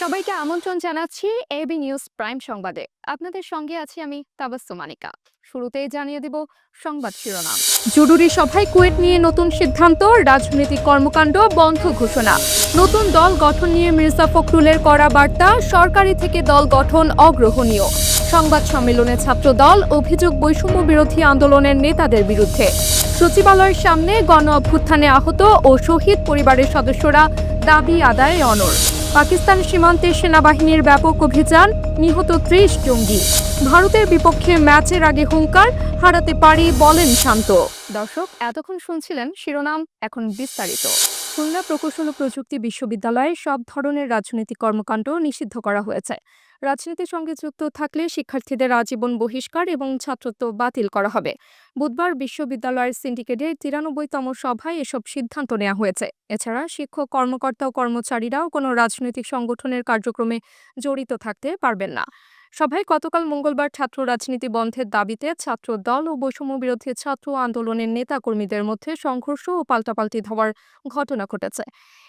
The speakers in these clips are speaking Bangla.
সবাইকে আমন্ত্রণ জানাচ্ছি এবি নিউজ প্রাইম সংবাদে। আপনাদের সঙ্গে আছি আমি তাবাস্সু মানিকা। শুরুতেই জানিয়ে দিব সংবাদ শিরোনাম। জরুরি সভায় কুয়েট নিয়ে নতুন সিদ্ধান্ত, রাজনৈতিক কর্মকাণ্ড বন্ধ ঘোষণা। নতুন দল গঠন নিয়ে মির্জা ফখরুলের করা বার্তা, সরকারি থেকে দল গঠন অগ্রহণীয়। সংবাদ সম্মেলনে ছাত্র দল অভিযোগ বৈষম্য বিরোধী আন্দোলনের নেতাদের বিরুদ্ধে। সচিবালয়ের সামনে গণ অভ্যুত্থানে আহত ও শহীদ পরিবারের সদস্যরা দাবি আদায় অনর পাকিস্তান সীমান্তে সেনাবাহিনীর ব্যাপক অভিযান, নিহত ত্রিশ জঙ্গি। ভারতের বিপক্ষে ম্যাচের আগে হুঙ্কার, হারাতে পারি বলেন শান্ত। দর্শক, এতক্ষণ শুনছিলেন শিরোনাম, এখন বিস্তারিত। খুলনা প্রকৌশল ও প্রযুক্তি বিশ্ববিদ্যালয়ে সব ধরনের রাজনৈতিক কর্মকাণ্ড নিষিদ্ধ করা হয়েছে। রাজনীতির সঙ্গে যুক্ত থাকলে শিক্ষার্থীদের আজীবন বহিষ্কার এবং ছাত্রত্ব বাতিল করা হবে। বুধবার বিশ্ববিদ্যালয়ের সিন্ডিকেটের তিরানব্বইতম সভায় এসব সিদ্ধান্ত নেওয়া হয়েছে। এছাড়া শিক্ষক, কর্মকর্তা ও কর্মচারীরাও কোনো রাজনৈতিক সংগঠনের কার্যক্রমে জড়িত থাকতে পারবেন না। সভায় গতকাল মঙ্গলবার ছাত্র রাজনীতি বন্ধের দাবিতে ছাত্র দল ও বৈষম্য বিরোধী ছাত্র আন্দোলনের নেতাকর্মীদের মধ্যে সংঘর্ষ ও পাল্টাপাল্টি হওয়ার ঘটনা ঘটেছে।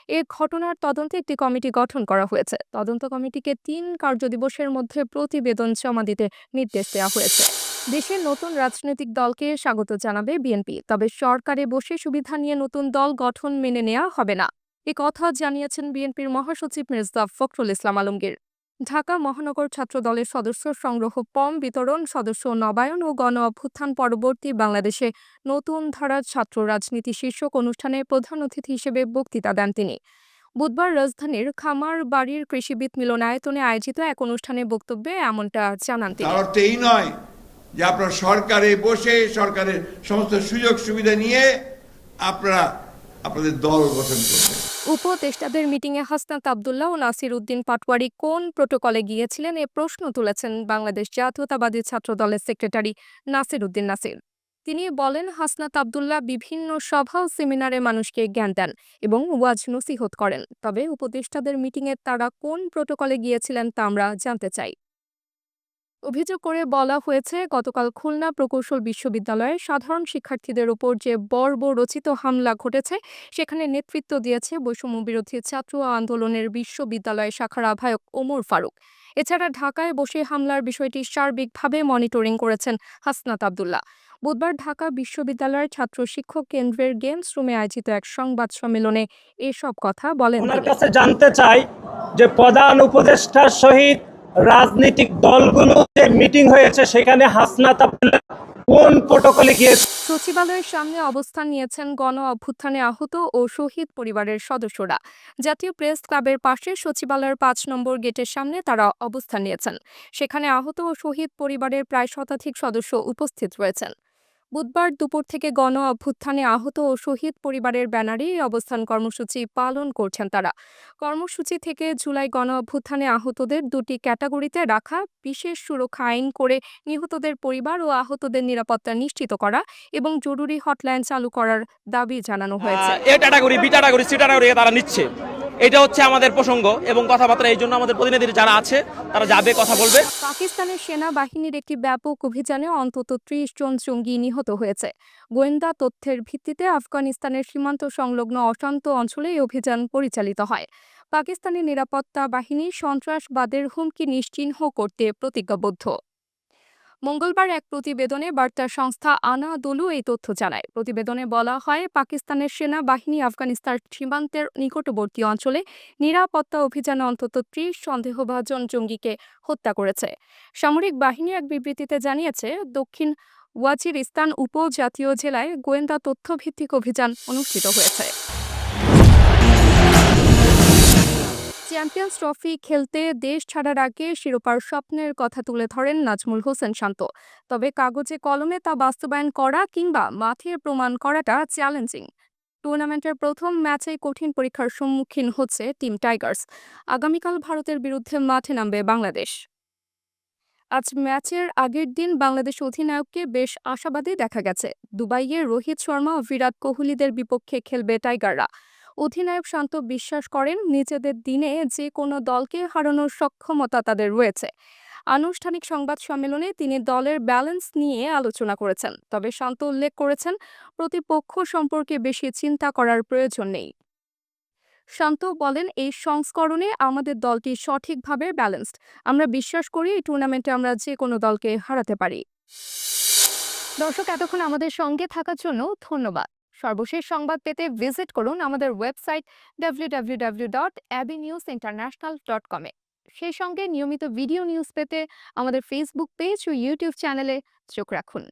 এ ঘটনার তদন্তে একটি কমিটি গঠন করা হয়েছে। তদন্ত কমিটিকে তিন কার্যদিবসের মধ্যে প্রতিবেদন জমা দিতে নির্দেশ দেওয়া হয়েছে। দেশের নতুন রাজনৈতিক দলকে স্বাগত জানাবে বিএনপি, তবে সরকারে বসে সুবিধা নিয়ে নতুন দল গঠন মেনে নেওয়া হবে না। এ কথা জানিয়েছেন বিএনপির মহাসচিব মির্জা ফখরুল ইসলাম আলমগীর। ঢাকা মহানগর ছাত্র দলের সদস্য সংগ্রহ পম বিতরণ, সদস্য নবায়ন ও গণ অভ্যুত্থান পরবর্তী বাংলাদেশে নতুন ধারার ছাত্র রাজনীতি শীর্ষক অনুষ্ঠানে প্রধান অতিথি হিসেবে বক্তৃতা দেন তিনি। বুধবার রাজধানীর খামার বাড়ির কৃষিবিদ মিলনায়তনে আয়োজিত এক অনুষ্ঠানে বক্তব্যে এমনটা জানান তিনি। অর্থ এই নয় যে আপনারা সরকারে বসে সরকারের সমস্ত সুযোগ সুবিধা নিয়ে আপনারা আপনাদের দল গঠন করবেন। উপদেষ্টাদের মিটিংয়ে হাসনাত আবদুল্লাহ ও নাসির উদ্দিন পাটওয়ারি কোন প্রোটোকলে গিয়েছিলেন এ প্রশ্ন তুলেছেন বাংলাদেশ জাতীয়তাবাদী ছাত্র দলের সেক্রেটারি নাসির উদ্দিন নাসির। তিনি বলেন, হাসনাত আবদুল্লাহ বিভিন্ন সভা ও সেমিনারে মানুষকে জ্ঞান দেন এবং ওয়াজ নসিহত করেন। তবে উপদেষ্টাদের মিটিংয়ে তারা কোন প্রোটোকলে গিয়েছিলেন তা আমরা জানতে চাই। অভিযোগ করে বলা হয়েছে গতকাল খুলনা প্রকৌশল বিশ্ববিদ্যালয়ে সাধারণ শিক্ষার্থীদের উপর যে বর্বরচিত হামলা ঘটেছে সেখানে নেতৃত্ব দিয়েছে বৈষম্য বিরোধী ছাত্র আন্দোলনের বিশ্ববিদ্যালয় শাখার আহ্বায়ক ওমর ফারুক এছাড়া ঢাকায় বসে হামলার বিষয়টি সার্বিকভাবে মনিটরিং করেছেন হাসনাত আবদুল্লাহ বুধবার ঢাকা বিশ্ববিদ্যালয়ের ছাত্র শিক্ষক কেন্দ্রের গেমস রুমে আয়োজিত এক সংবাদ সম্মেলনে এসব কথা বলেন ওনার। কাছে জানতে চাই যে প্রধান উপদেষ্টার সহিত রাজনৈতিক দলগুলো যে মিটিং হয়েছে, সেখানে হাসনাত আবদুল্লাহ কোন প্রোটোকলে গিয়েছে সচিবালয়ের সামনে অবস্থান নিয়েছেন গণ অভ্যুত্থানে আহত ও শহীদ পরিবারের সদস্যরা। জাতীয় প্রেস ক্লাবের পাশে সচিবালয়ের পাঁচ নম্বর গেটের সামনে তারা অবস্থান নিয়েছেন। সেখানে আহত ও শহীদ পরিবারের প্রায় শতাধিক সদস্য উপস্থিত রয়েছেন। বুধবার দুপুর থেকে গণ অভ্যুত্থানে আহত ও শহীদ পরিবারের ব্যানারে এই অবস্থান কর্মসূচি পালন করছেন তারা। কর্মসূচি থেকে জুলাই গণ অভ্যুত্থানে আহতদের দুটি ক্যাটাগরিতে রাখা, বিশেষ সুরক্ষা আইন করে নিহতদের পরিবার ও আহতদের নিরাপত্তা নিশ্চিত করা এবং জরুরি হটলাইন চালু করার দাবি জানানো হয়েছে। এটা হচ্ছে আমাদের প্রসঙ্গ এবং কথাবার্তা এই জন্য আমাদের প্রতিনিধি যারা আছে, তারা যাবে, কথা বলবে। পাকিস্তানের সেনাবাহিনীর একটি ব্যাপক অভিযানে অন্তত ত্রিশ জন জঙ্গি নিহত হয়েছে। গোয়েন্দা তথ্যের ভিত্তিতে আফগানিস্তানের সীমান্ত সংলগ্ন অশান্ত অঞ্চলে এই অভিযান পরিচালিত হয়। পাকিস্তানের নিরাপত্তা বাহিনী সন্ত্রাসবাদের হুমকি নিশ্চিহ্ন করতে প্রতিজ্ঞাবদ্ধ। মঙ্গলবার এক প্রতিবেদনে বার্তা সংস্থা আনাদোলু এই তথ্য জানায়। প্রতিবেদনে বলা হয়, পাকিস্তানের সেনাবাহিনী আফগানিস্তান সীমান্তের নিকটবর্তী অঞ্চলে নিরাপত্তা অভিযানে অন্তত ত্রিশ সন্দেহভাজন জঙ্গিকে হত্যা করেছে। সামরিক বাহিনী এক বিবৃতিতে জানিয়েছে, দক্ষিণ ওয়াজিরিস্তান উপজাতীয় জেলায় গোয়েন্দা তথ্যভিত্তিক অভিযান অনুষ্ঠিত হয়েছে। চ্যাম্পিয়ন্স ট্রফি খেলতে দেশ ছাড়ার আগে শিরোপার স্বপ্নের কথা তুলে ধরেন নাজমুল হোসেন শান্ত। তবে কাগজে কলমে তা বাস্তবায়ন করা কিংবা মাঠে প্রমাণ করাটা চ্যালেঞ্জিং। টুর্নামেন্টের প্রথম ম্যাচেই কঠিন পরীক্ষার সম্মুখীন হচ্ছে টিম টাইগার্স। আগামীকাল ভারতের বিরুদ্ধে মাঠে নামবে বাংলাদেশ। আজ ম্যাচের আগের দিন বাংলাদেশ অধিনায়ককে বেশ আশাবাদী দেখা গেছে। দুবাইয়ে রোহিত শর্মা ও বিরাট কোহলিদের বিপক্ষে খেলবে টাইগাররা। অধিনায়ক শান্ত বিশ্বাস করেন, নিজেদের দিনে যে কোনো দলকে হারানোর সক্ষমতা তাদের রয়েছে। আনুষ্ঠানিক সংবাদ সম্মেলনে তিনি দলের ব্যালেন্স নিয়ে আলোচনা করেছেন, তবে শান্ত উল্লেখ করেছেন, প্রতিপক্ষ সম্পর্কে বেশি চিন্তা করার প্রয়োজন নেই। শান্ত বলেন, এই সংস্করণে আমাদের দলটি সঠিকভাবে ব্যালেন্সড। আমরা বিশ্বাস করি এই টুর্নামেন্টে আমরা যে কোনো দলকে হারাতে পারি। দর্শক, এতক্ষণ আমাদের সঙ্গে থাকার জন্য ধন্যবাদ। সর্বশেষ সংবাদ পেতে ভিজিট করুন আমাদের website W dot Abby news international dot সেই সঙ্গে নিয়মিত ভিডিও নিউজ পেতে আমাদের ফেসবুক পেজ ও ইউটিউব চ্যানেলে চোখ রাখুন।